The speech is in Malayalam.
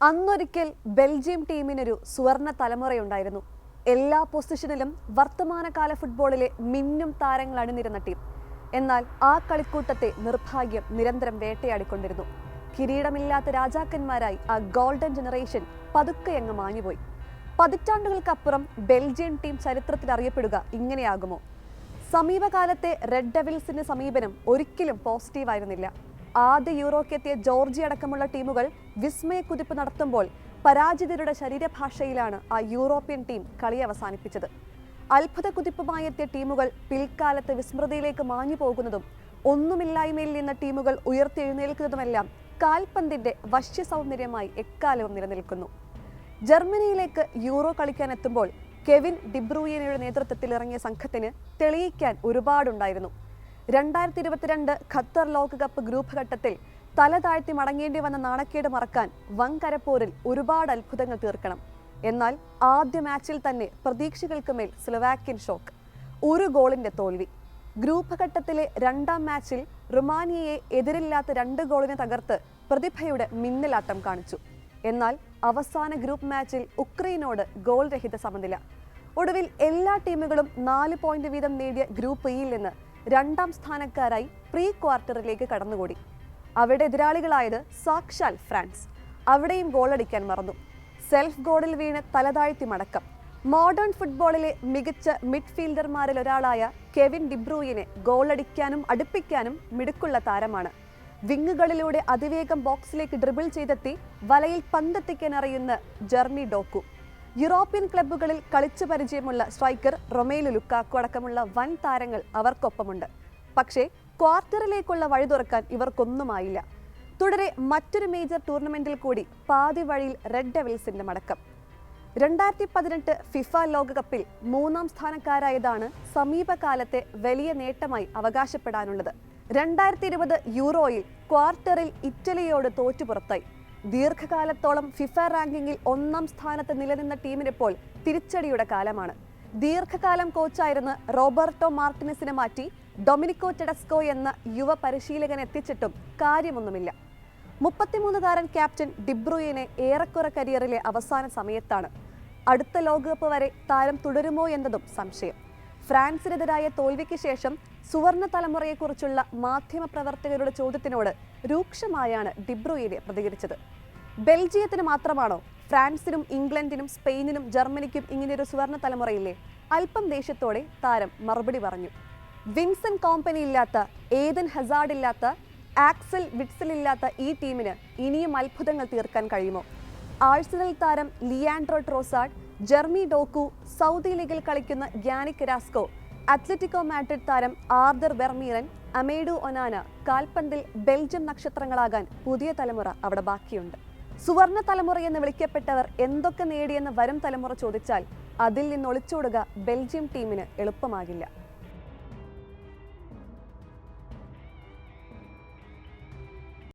അന്നൊരിക്കൽ ബെൽജിയം ടീമിനൊരു സുവർണ തലമുറയുണ്ടായിരുന്നു. എല്ലാ പൊസിഷനിലും വർത്തമാനകാല ഫുട്ബോളിലെ മിന്നും താരങ്ങൾ അണിനിരുന്ന ടീം. എന്നാൽ ആ കളിക്കൂട്ടത്തെ നിർഭാഗ്യം നിരന്തരം വേട്ടയാടിക്കൊണ്ടിരുന്നു. കിരീടമില്ലാത്ത രാജാക്കന്മാരായി ആ ഗോൾഡൻ ജനറേഷൻ പതുക്കെ അങ്ങ് മാഞ്ഞുപോയി. പതിറ്റാണ്ടുകൾക്കപ്പുറം ബെൽജിയം ടീം ചരിത്രത്തിൽ അറിയപ്പെടുക ഇങ്ങനെയാകുമോ? സമീപകാലത്തെ റെഡ് ഡെവിൽസിന്റെ സമീപനം ഒരിക്കലും പോസിറ്റീവായിരുന്നില്ല. ആദ്യ യൂറോക്കെത്തിയ ജോർജി അടക്കമുള്ള ടീമുകൾ വിസ്മയ കുതിപ്പ് നടത്തുമ്പോൾ പരാജിതരുടെ ശരീരഭാഷയിലാണ് ആ യൂറോപ്യൻ ടീം കളി അവസാനിപ്പിച്ചത്. അത്ഭുത കുതിപ്പുമായി എത്തിയ ടീമുകൾ പിൽക്കാലത്ത് വിസ്മൃതിയിലേക്ക് മാഞ്ഞു പോകുന്നതും ഒന്നുമില്ലായ്മയിൽ നിന്ന ടീമുകൾ ഉയർത്തെഴുന്നേൽക്കുന്നതുമെല്ലാം കാൽപന്തിന്റെ വശ്യ സൗന്ദര്യമായി എക്കാലവും നിലനിൽക്കുന്നു. ജർമ്മനിയിലേക്ക് യൂറോ കളിക്കാൻ എത്തുമ്പോൾ കെവിൻ ഡിബ്രൂയനയുടെ നേതൃത്വത്തിൽ ഇറങ്ങിയ സംഘത്തിന് തെളിയിക്കാൻ ഒരുപാടുണ്ടായിരുന്നു. രണ്ടായിരത്തി ഇരുപത്തിരണ്ട് ഖത്തർ ലോകകപ്പ് ഗ്രൂപ്പ് ഘട്ടത്തിൽ തല താഴ്ത്തി മടങ്ങേണ്ടി വന്ന നാണക്കേട് മറക്കാൻ വങ്കരപ്പോരിൽ ഒരുപാട് അത്ഭുതങ്ങൾ തീർക്കണം. എന്നാൽ ആദ്യ മാച്ചിൽ തന്നെ പ്രതീക്ഷകൾക്ക് മേൽ സ്ലൊവാക്യൻ ഷോക്ക്. ഒരു ഗോളിന്റെ തോൽവി. ഗ്രൂപ്പ് ഘട്ടത്തിലെ രണ്ടാം മാച്ചിൽ റുമാനിയയെ എതിരില്ലാത്ത രണ്ട് ഗോളിനെ തകർത്ത് പ്രതിഭയുടെ മിന്നലാട്ടം കാണിച്ചു. എന്നാൽ അവസാന ഗ്രൂപ്പ് മാച്ചിൽ ഉക്രൈനോട് ഗോൾ രഹിത സമനില. ഒടുവിൽ എല്ലാ ടീമുകളും നാല് പോയിന്റ് വീതം നേടിയ ഗ്രൂപ്പ് ഇയിൽ നിന്ന് രണ്ടാം സ്ഥാനക്കാരായി പ്രീ ക്വാർട്ടറിലേക്ക് കടന്നുകൂടി. അവിടെ എതിരാളികളായത് സാക്ഷാൽ ഫ്രാൻസ്. അവിടെയും ഗോളടിക്കാൻ മറന്നു. സെൽഫ് ഗോളിൽ വീണ് തലതാഴ്ത്തി മടക്കം. മോഡേൺ ഫുട്ബോളിലെ മികച്ച മിഡ്ഫീൽഡർമാരിൽ ഒരാളായ കെവിൻ ഡിബ്രൂയിനെ ഗോളടിക്കാനും അടുപ്പിക്കാനും മിടുക്കുള്ള താരമാണ്. വിങ്ങുകളിലൂടെ അതിവേഗം ബോക്സിലേക്ക് ഡ്രിബിൾ ചെയ്തെത്തി വലയിൽ പന്തെത്തിക്കാൻ അറിയുന്ന ജെർമി ഡോക്കു. യൂറോപ്യൻ ക്ലബ്ബുകളിൽ കളിച്ചു പരിചയമുള്ള സ്ട്രൈക്കർ റൊമേലു ലുക്കാക്കു അടക്കമുള്ള വൻ താരങ്ങൾ അവർക്കൊപ്പമുണ്ട്. പക്ഷേ ക്വാർട്ടറിലേക്കുള്ള വഴി തുറക്കാൻ ഇവർക്കൊന്നുമായില്ല. തുടരെ മറ്റൊരു മേജർ ടൂർണമെന്റിൽ കൂടി പാതി വഴിയിൽ റെഡ് ഡെവിൽസിന്റെ മടക്കം. രണ്ടായിരത്തി പതിനെട്ട് ഫിഫ ലോകകപ്പിൽ മൂന്നാം സ്ഥാനക്കാരായതാണ് സമീപകാലത്തെ വലിയ നേട്ടമായി അവകാശപ്പെടാനുള്ളത്. രണ്ടായിരത്തി ഇരുപത് യൂറോയിൽ ക്വാർട്ടറിൽ ഇറ്റലിയോട് തോറ്റുപുറത്തായി ദീർഘകാലത്തോളം ഫിഫ റാങ്കിങ്ങിൽ ഒന്നാം സ്ഥാനത്ത് നിലനിന്ന ടീമിനിപ്പോൾ തിരിച്ചടിയുടെ കാലമാണ്. ദീർഘകാലം കോച്ചായിരുന്ന റോബർട്ടോ മാർട്ടിനസിനെ മാറ്റി ഡൊമിനിക്കോ ടെഡസ്കോ എന്ന യുവ പരിശീലകൻ എത്തിച്ചിട്ടും കാര്യമൊന്നുമില്ല. മുപ്പത്തിമൂന്നുകാരൻ ക്യാപ്റ്റൻ ഡിബ്രൂയിനെ ഏറെക്കുറെ കരിയറിലെ അവസാന സമയത്താണ്. അടുത്ത ലോകകപ്പ് വരെ താരം തുടരുമോ എന്നതും സംശയം. ഫ്രാൻസിനെതിരായ തോൽവിക്ക് ശേഷം സുവർണ തലമുറയെക്കുറിച്ചുള്ള മാധ്യമപ്രവർത്തകരുടെ ചോദ്യത്തിനോട് രൂക്ഷമായാണ് ഡിബ്രൂയിനെ പ്രതികരിച്ചത്. ബെൽജിയത്തിന് മാത്രമാണോ ഫ്രാൻസിനും ഇംഗ്ലണ്ടിനും സ്പെയിനിനും ജർമ്മനിക്കും ഇങ്ങനെയൊരു സുവർണ തലമുറയില്ലേ അല്പം ദേഷ്യത്തോടെ താരം മറുപടി പറഞ്ഞു. വിൻസൻ കോമ്പനി ഇല്ലാത്ത ഏതൻ ഹസാർഡ് ഇല്ലാത്ത ആക്സൽ വിറ്റ്സൽ ഇല്ലാത്ത ഈ ടീമിന് ഇനിയും അത്ഭുതങ്ങൾ തീർക്കാൻ കഴിയുമോ? ആഴ്സണൽ താരം Leandro Trossard Jeremy Doku Saudi ലീഗിൽ കളിക്കുന്ന ഗ്യാനിക് രാസ്കോ അത്ലറ്റിക്കോ മാഡ്രിഡ് താരം ആർദർ വെർമീറൻ അമേഡു ഒനാന കാൽപന്തിൽ ബെൽജിയം നക്ഷത്രങ്ങളാകാൻ പുതിയ തലമുറ അവിടെ ബാക്കിയുണ്ട്. സുവർണ തലമുറ എന്ന് വിളിക്കപ്പെട്ടവർ എന്തൊക്കെ നേടിയെന്ന് വരും തലമുറ ചോദിച്ചാൽ അതിൽ നിന്ന് ഒളിച്ചോടുക ബെൽജിയം ടീമിന് എളുപ്പമാകില്ല.